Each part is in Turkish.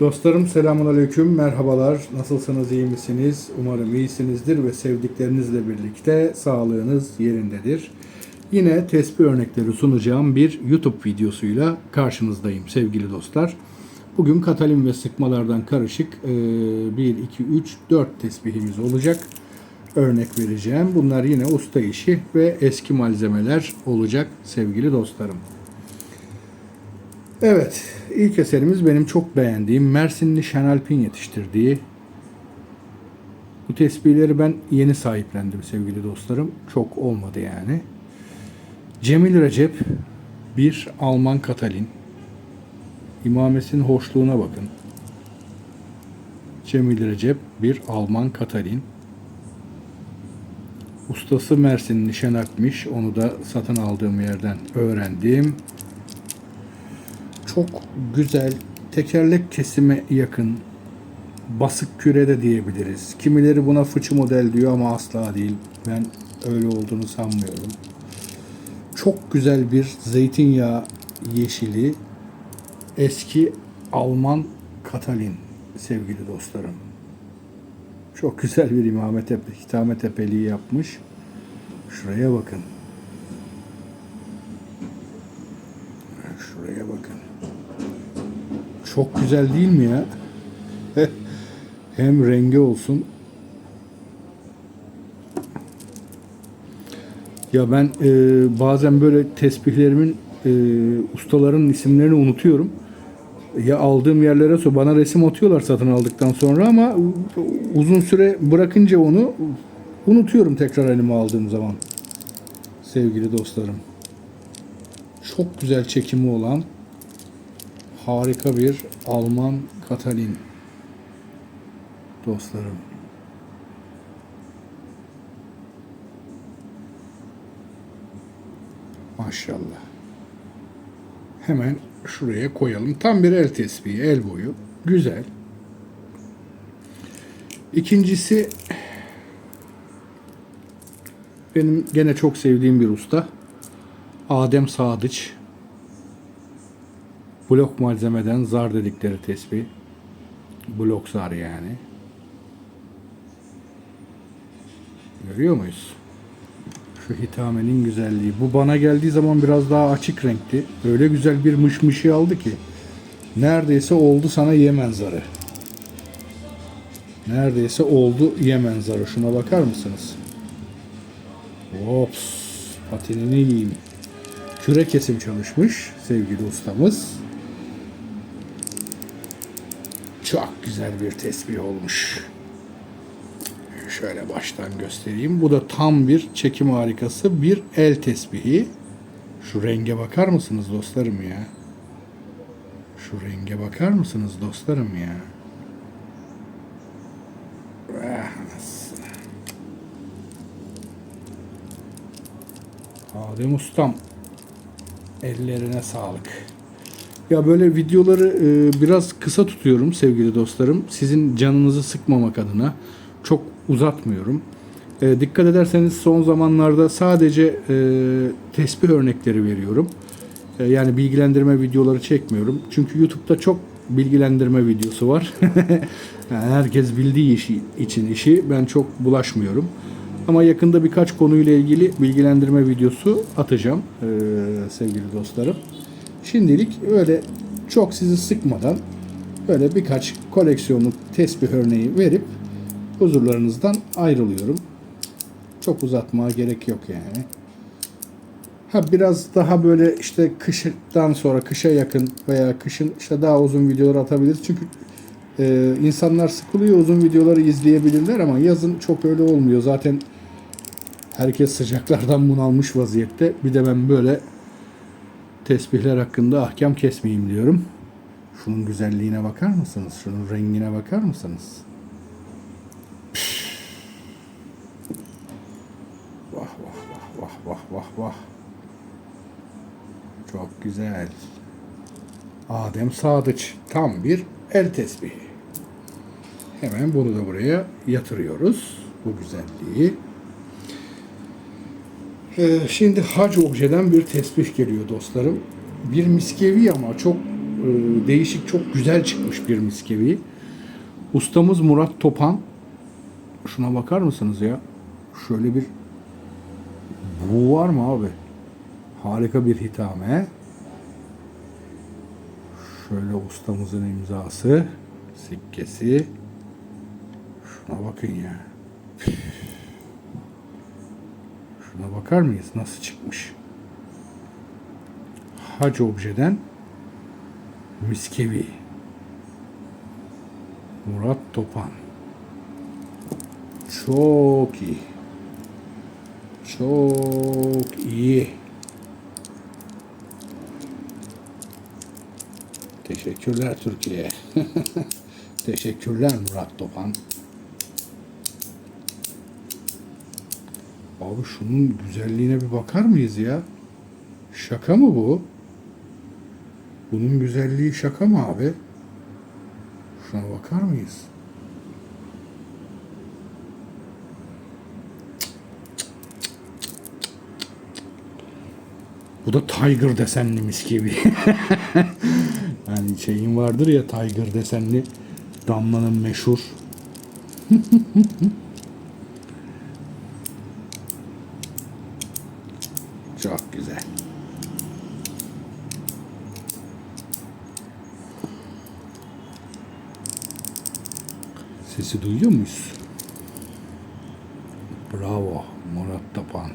Dostlarım selamun aleyküm, merhabalar. Nasılsınız, iyi misiniz? Umarım iyisinizdir ve sevdiklerinizle birlikte sağlığınız yerindedir. Yine tespih örnekleri sunacağım bir YouTube videosuyla karşınızdayım sevgili dostlar. Bugün katalin ve sıkmalardan karışık e, 1, 2, 3, 4 tesbihimiz olacak. Örnek vereceğim. Bunlar yine usta işi ve eski malzemeler olacak sevgili dostlarım. Evet, ilk eserimiz benim çok beğendiğim Mersinli Şenalp'in yetiştirdiği. Bu tesbihleri ben yeni sahiplendim sevgili dostlarım. Çok olmadı yani. Cemil Recep bir Alman Katalin. İmamesinin hoşluğuna bakın. Cemil Recep bir Alman Katalin. Ustası Mersinli Şenalp'miş. Onu da satın aldığım yerden öğrendim çok güzel tekerlek kesime yakın basık küre de diyebiliriz. Kimileri buna fıçı model diyor ama asla değil. Ben öyle olduğunu sanmıyorum. Çok güzel bir zeytinyağı yeşili eski Alman Katalin sevgili dostlarım. Çok güzel bir imame tepe, hitame yapmış. Şuraya bakın. Şuraya bakın. Çok güzel değil mi ya? Hem rengi olsun. Ya ben e, bazen böyle tesbihlerimin e, ustaların isimlerini unutuyorum. Ya aldığım yerlere so bana resim atıyorlar satın aldıktan sonra ama uzun süre bırakınca onu unutuyorum tekrar elime aldığım zaman. Sevgili dostlarım. Çok güzel çekimi olan harika bir Alman Katalin dostlarım. Maşallah. Hemen şuraya koyalım. Tam bir el tespihi, el boyu. Güzel. İkincisi benim gene çok sevdiğim bir usta. Adem Sadıç. Blok malzemeden zar dedikleri tesbih. Blok zar yani. Görüyor muyuz? Şu hitamenin güzelliği. Bu bana geldiği zaman biraz daha açık renkti. Öyle güzel bir mışmışı aldı ki. Neredeyse oldu sana Yemen zarı. Neredeyse oldu Yemen zarı. Şuna bakar mısınız? Ops. Patinini yiyeyim. Küre kesim çalışmış sevgili ustamız. Çok güzel bir tesbih olmuş. Şöyle baştan göstereyim. Bu da tam bir çekim harikası. Bir el tesbihi. Şu renge bakar mısınız dostlarım ya? Şu renge bakar mısınız dostlarım ya? Ah. Adem Ustam. Ellerine sağlık. Ya böyle videoları e, biraz kısa tutuyorum sevgili dostlarım. Sizin canınızı sıkmamak adına çok uzatmıyorum. E, dikkat ederseniz son zamanlarda sadece e, tesbih örnekleri veriyorum. E, yani bilgilendirme videoları çekmiyorum. Çünkü YouTube'da çok bilgilendirme videosu var. yani herkes bildiği işi için işi ben çok bulaşmıyorum. Ama yakında birkaç konuyla ilgili bilgilendirme videosu atacağım e, sevgili dostlarım. Şimdilik öyle çok sizi sıkmadan böyle birkaç koleksiyonluk tesbih örneği verip huzurlarınızdan ayrılıyorum. Çok uzatmaya gerek yok yani. Ha biraz daha böyle işte kıştan sonra kışa yakın veya kışın işte daha uzun videolar atabiliriz. Çünkü e, insanlar sıkılıyor uzun videoları izleyebilirler ama yazın çok öyle olmuyor. Zaten herkes sıcaklardan bunalmış vaziyette. Bir de ben böyle tesbihler hakkında ahkam kesmeyeyim diyorum. Şunun güzelliğine bakar mısınız? Şunun rengine bakar mısınız? Vah vah vah vah vah vah vah. Çok güzel. Adem Sadıç tam bir el tesbihi. Hemen bunu da buraya yatırıyoruz. Bu güzelliği. Ee, şimdi hac objeden bir tesbih geliyor dostlarım. Bir miskevi ama çok e, değişik, çok güzel çıkmış bir miskevi. Ustamız Murat Topan. Şuna bakar mısınız ya? Şöyle bir bu var mı abi? Harika bir hitame. Şöyle ustamızın imzası, sikkesi. Şuna bakın ya. Şuna bakar mıyız? Nasıl çıkmış? Hac objeden miskevi. Murat Topan. Çok iyi. Çok iyi. Teşekkürler Türkiye. Teşekkürler Murat Topan. Abi şunun güzelliğine bir bakar mıyız ya? Şaka mı bu? Bunun güzelliği şaka mı abi? Şuna bakar mıyız? Bu da Tiger desenli mis gibi. yani şeyin vardır ya Tiger desenli Damla'nın meşhur. Çok güzel. Sesi duyuyor muyuz? Bravo Murat Tapan.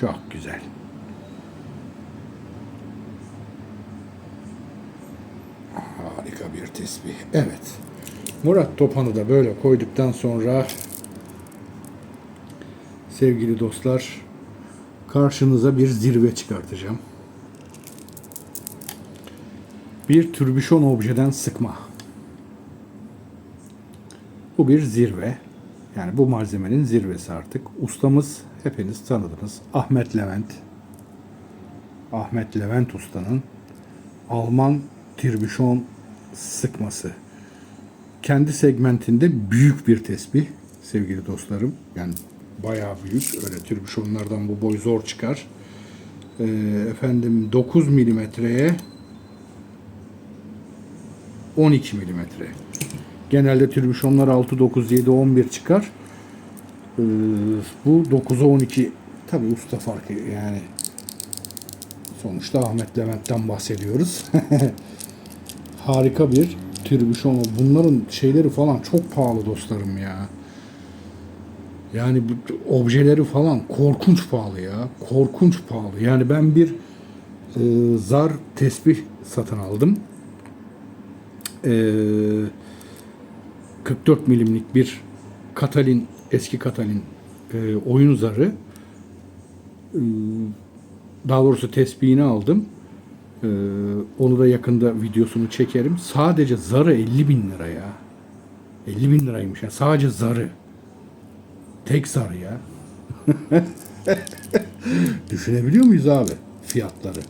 Çok güzel. Harika bir tesbih. Evet. Murat Topan'ı da böyle koyduktan sonra sevgili dostlar karşınıza bir zirve çıkartacağım. Bir türbüşon objeden sıkma. Bu bir zirve. Yani bu malzemenin zirvesi artık. Ustamız hepiniz tanıdınız. Ahmet Levent. Ahmet Levent ustanın Alman tirbüşon sıkması. Kendi segmentinde büyük bir tesbih sevgili dostlarım. Yani bayağı büyük. Öyle tirbüşonlardan bu boy zor çıkar. Ee, efendim 9 milimetreye 12 milimetre. Genelde tirbüşonlar 6, 9, 7, 11 çıkar. Ee, bu 9'a 12 tabi usta farkı yani sonuçta Ahmet Levent'ten bahsediyoruz. Harika bir tirbüşon. Bunların şeyleri falan çok pahalı dostlarım ya. Yani bu objeleri falan korkunç pahalı ya. Korkunç pahalı. Yani ben bir e, zar tesbih satın aldım. Eee 44 milimlik bir Katalin, eski Katalin e, oyun zarı. E, daha doğrusu tesbihini aldım. E, onu da yakında videosunu çekerim. Sadece zarı 50 bin lira ya. 50 bin liraymış ya. Sadece zarı. Tek zar ya. Düşünebiliyor muyuz abi fiyatları?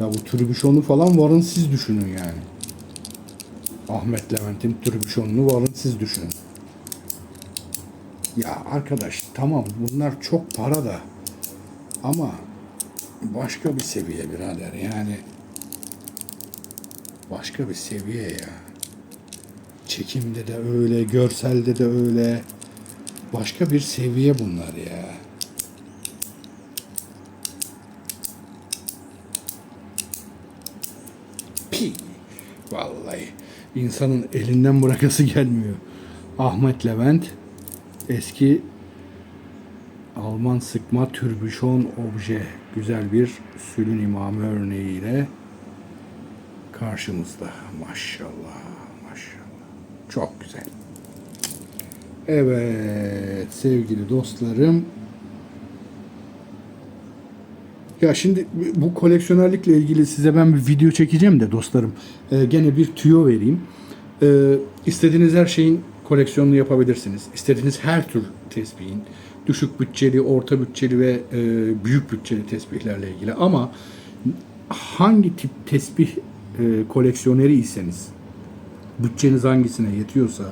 Ya bu tribüşonu falan varın siz düşünün yani. Ahmet Levent'in tribüşonunu varın siz düşünün. Ya arkadaş tamam bunlar çok para da ama başka bir seviye birader yani başka bir seviye ya. Çekimde de öyle, görselde de öyle. Başka bir seviye bunlar ya. Pi. Vallahi insanın elinden bırakası gelmiyor. Ahmet Levent eski Alman sıkma türbüşon obje güzel bir sülün imamı örneğiyle karşımızda. Maşallah, maşallah. Çok güzel. Evet sevgili dostlarım. Ya şimdi bu koleksiyonerlikle ilgili size ben bir video çekeceğim de dostlarım. Ee, gene bir tüyo vereyim. Ee, istediğiniz her şeyin koleksiyonunu yapabilirsiniz. İstediğiniz her tür tesbihin, düşük bütçeli, orta bütçeli ve e, büyük bütçeli tesbihlerle ilgili. Ama hangi tip tesbih e, koleksiyoneri iseniz, bütçeniz hangisine yetiyorsa,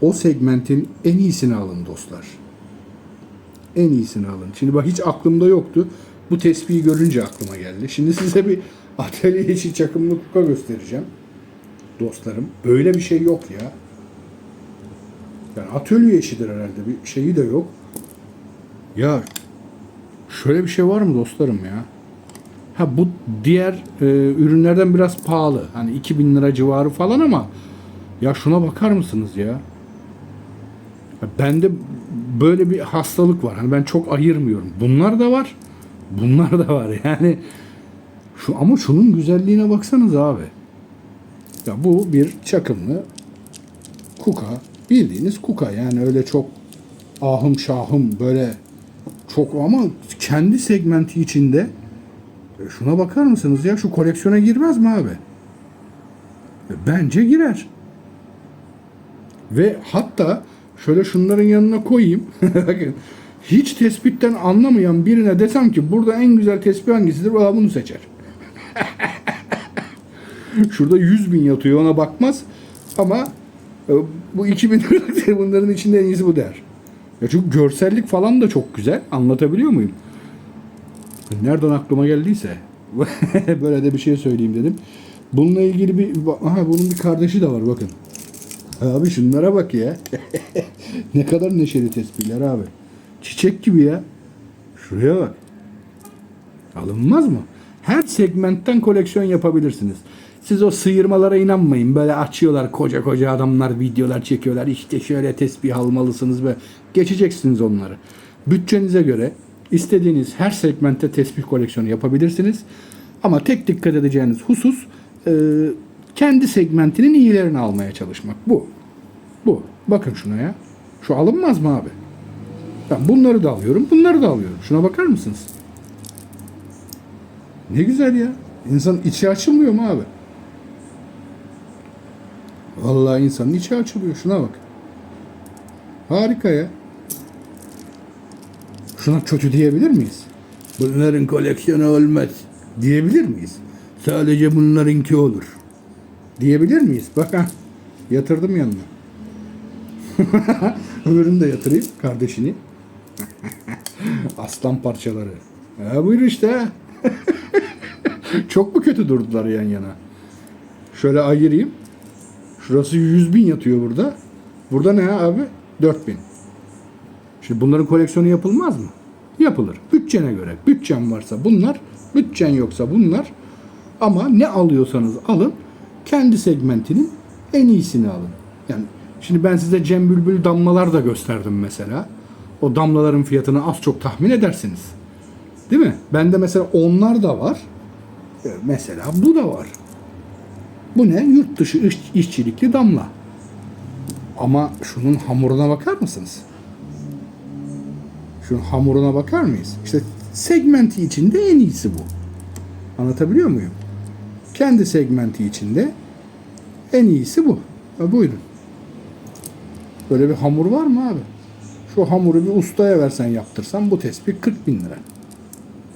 o segmentin en iyisini alın dostlar. En iyisini alın. Şimdi bak hiç aklımda yoktu. Bu tespihi görünce aklıma geldi. Şimdi size bir atölye içi çakımlı kuka göstereceğim. Dostlarım. Böyle bir şey yok ya. Yani atölye işidir herhalde. Bir şeyi de yok. Ya şöyle bir şey var mı dostlarım ya? Ha bu diğer e, ürünlerden biraz pahalı. Hani 2000 lira civarı falan ama ya şuna bakar mısınız ya? Bende böyle bir hastalık var. Hani ben çok ayırmıyorum. Bunlar da var. Bunlar da var. Yani şu ama şunun güzelliğine baksanız abi. Ya bu bir çakımlı kuka. Bildiğiniz kuka. Yani öyle çok ahım şahım böyle çok ama kendi segmenti içinde e, şuna bakar mısınız ya? Şu koleksiyona girmez mi abi? E, Bence girer. Ve hatta şöyle şunların yanına koyayım. Bakın hiç tespitten anlamayan birine desem ki burada en güzel tespih hangisidir? O bunu seçer. Şurada 100 bin yatıyor ona bakmaz. Ama e, bu 2000 liralık bunların içinde en iyisi bu der. Ya çünkü görsellik falan da çok güzel. Anlatabiliyor muyum? Nereden aklıma geldiyse böyle de bir şey söyleyeyim dedim. Bununla ilgili bir aha bunun bir kardeşi de var bakın. Abi şunlara bak ya. ne kadar neşeli tespihler abi. Çiçek gibi ya. Şuraya bak. Alınmaz mı? Her segmentten koleksiyon yapabilirsiniz. Siz o sıyırmalara inanmayın. Böyle açıyorlar koca koca adamlar videolar çekiyorlar. İşte şöyle tesbih almalısınız ve geçeceksiniz onları. Bütçenize göre istediğiniz her segmentte tesbih koleksiyonu yapabilirsiniz. Ama tek dikkat edeceğiniz husus e, kendi segmentinin iyilerini almaya çalışmak. Bu. Bu. Bakın şuna ya. Şu alınmaz mı abi? Ben bunları da alıyorum, bunları da alıyorum. Şuna bakar mısınız? Ne güzel ya. İnsanın içi açılmıyor mu abi? Vallahi insanın içi açılıyor. Şuna bak. Harika ya. Şuna kötü diyebilir miyiz? Bunların koleksiyonu olmaz. Diyebilir miyiz? Sadece bunlarınki olur. Diyebilir miyiz? Bak ha. Yatırdım yanına. Öbürünü de yatırayım. Kardeşini. Aslan parçaları. Ha buyur işte. Çok mu kötü durdular yan yana? Şöyle ayırayım. Şurası 100 bin yatıyor burada. Burada ne abi? 4 bin. Şimdi bunların koleksiyonu yapılmaz mı? Yapılır. Bütçene göre. Bütçen varsa bunlar, bütçen yoksa bunlar. Ama ne alıyorsanız alın, kendi segmentinin en iyisini alın. Yani şimdi ben size Cem Bülbül damlalar da gösterdim mesela. O damlaların fiyatını az çok tahmin edersiniz. Değil mi? Bende mesela onlar da var. Ee, Mesela bu da var. Bu ne? Yurt dışı iş- işçilikli damla. Ama şunun hamuruna bakar mısınız? Şunun hamuruna bakar mıyız? İşte segmenti içinde en iyisi bu. Anlatabiliyor muyum? Kendi segmenti içinde en iyisi bu. Ha, buyurun. Böyle bir hamur var mı abi? Şu hamuru bir ustaya versen yaptırsan bu tespih 40 bin lira.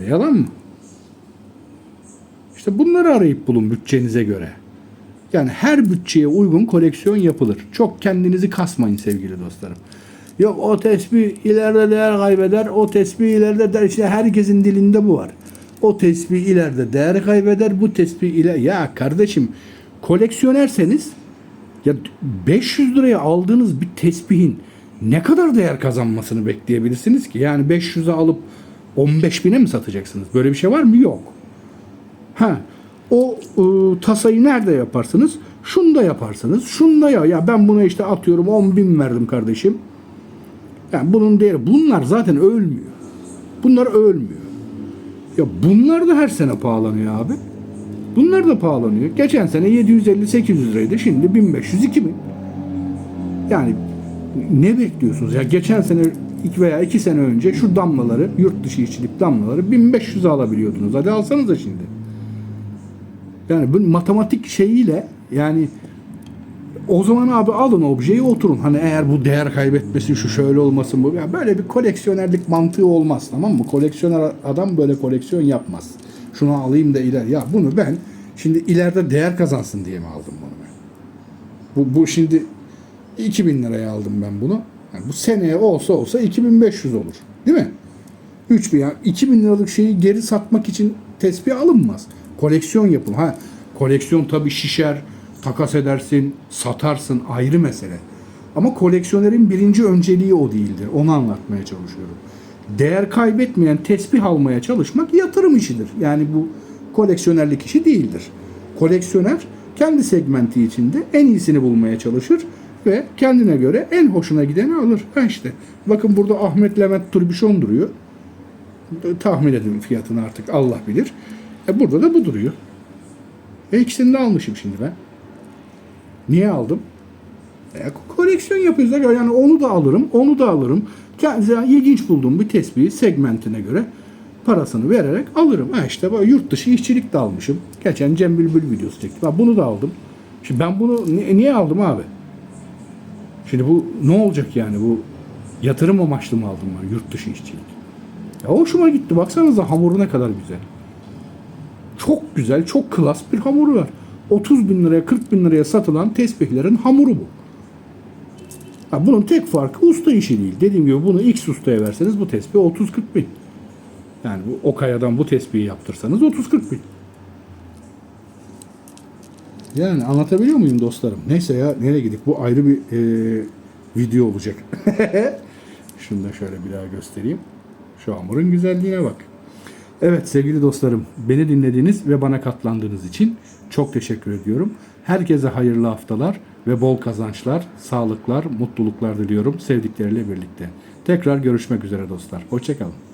E, yalan mı? İşte bunları arayıp bulun bütçenize göre. Yani her bütçeye uygun koleksiyon yapılır. Çok kendinizi kasmayın sevgili dostlarım. Yok o tesbih ileride değer kaybeder, o tesbih ileride değer. İşte herkesin dilinde bu var. O tesbih ileride değer kaybeder, bu tesbih iler... Ya kardeşim koleksiyonerseniz ya 500 liraya aldığınız bir tesbihin ne kadar değer kazanmasını bekleyebilirsiniz ki? Yani 500'e alıp 15 bine mi satacaksınız? Böyle bir şey var mı? Yok. Ha, o e, tasayı nerede yaparsınız? Şunda yaparsınız. Şunda ya. Ya ben buna işte atıyorum 10 bin verdim kardeşim. Yani bunun değeri. Bunlar zaten ölmüyor. Bunlar ölmüyor. Ya bunlar da her sene pahalanıyor abi. Bunlar da pahalanıyor. Geçen sene 750-800 liraydı. Şimdi 1500-2000. Yani ne bekliyorsunuz? Ya geçen sene iki veya iki sene önce şu damlaları, yurt dışı işçilik damlaları 1500'e alabiliyordunuz. Hadi alsanıza şimdi. Yani bu matematik şeyiyle yani o zaman abi alın objeyi oturun. Hani eğer bu değer kaybetmesin şu şöyle olmasın bu. Ya böyle bir koleksiyonerlik mantığı olmaz tamam mı? Koleksiyoner adam böyle koleksiyon yapmaz. Şunu alayım da iler. Ya bunu ben şimdi ileride değer kazansın diye mi aldım bunu ben? Bu, bu şimdi 2000 liraya aldım ben bunu. Yani bu seneye olsa olsa 2500 olur. Değil mi? 3000 yani 2000 liralık şeyi geri satmak için tespih alınmaz. Koleksiyon yapın. Ha koleksiyon tabii şişer, takas edersin, satarsın ayrı mesele. Ama koleksiyonerin birinci önceliği o değildir. Onu anlatmaya çalışıyorum. Değer kaybetmeyen tesbih almaya çalışmak yatırım işidir. Yani bu koleksiyonerlik işi değildir. Koleksiyoner kendi segmenti içinde en iyisini bulmaya çalışır ve kendine göre en hoşuna gideni alır. Ha işte. Bakın burada Ahmet Levent Turbişon duruyor. Tahmin edin fiyatını artık Allah bilir. E burada da bu duruyor. E ikisini de almışım şimdi ben. Niye aldım? E, koleksiyon yapıyoruz. Yani onu da alırım, onu da alırım. Kendime ilginç bulduğum bir tespihi segmentine göre parasını vererek alırım. Ha işte böyle yurt dışı işçilik de almışım. Geçen Cem Bülbül videosu çektim. Ha, bunu da aldım. Şimdi ben bunu ni- niye aldım abi? Şimdi bu ne olacak yani bu yatırım amaçlı mı aldım ben yurt dışı işçilik? Ya hoşuma gitti. Baksanıza hamuru ne kadar güzel. Çok güzel, çok klas bir hamuru var. 30 bin liraya, 40 bin liraya satılan tesbihlerin hamuru bu. Ha, bunun tek farkı usta işi değil. Dediğim gibi bunu X ustaya verseniz bu tesbih 30-40 bin. Yani bu o kayadan bu tespihi yaptırsanız 30-40 bin. Yani anlatabiliyor muyum dostlarım? Neyse ya nereye gidik? Bu ayrı bir e, video olacak. Şunu da şöyle bir daha göstereyim. Şu hamurun güzelliğine bak. Evet sevgili dostlarım, beni dinlediğiniz ve bana katlandığınız için çok teşekkür ediyorum. Herkese hayırlı haftalar ve bol kazançlar, sağlıklar, mutluluklar diliyorum sevdikleriyle birlikte. Tekrar görüşmek üzere dostlar. Hoşçakalın.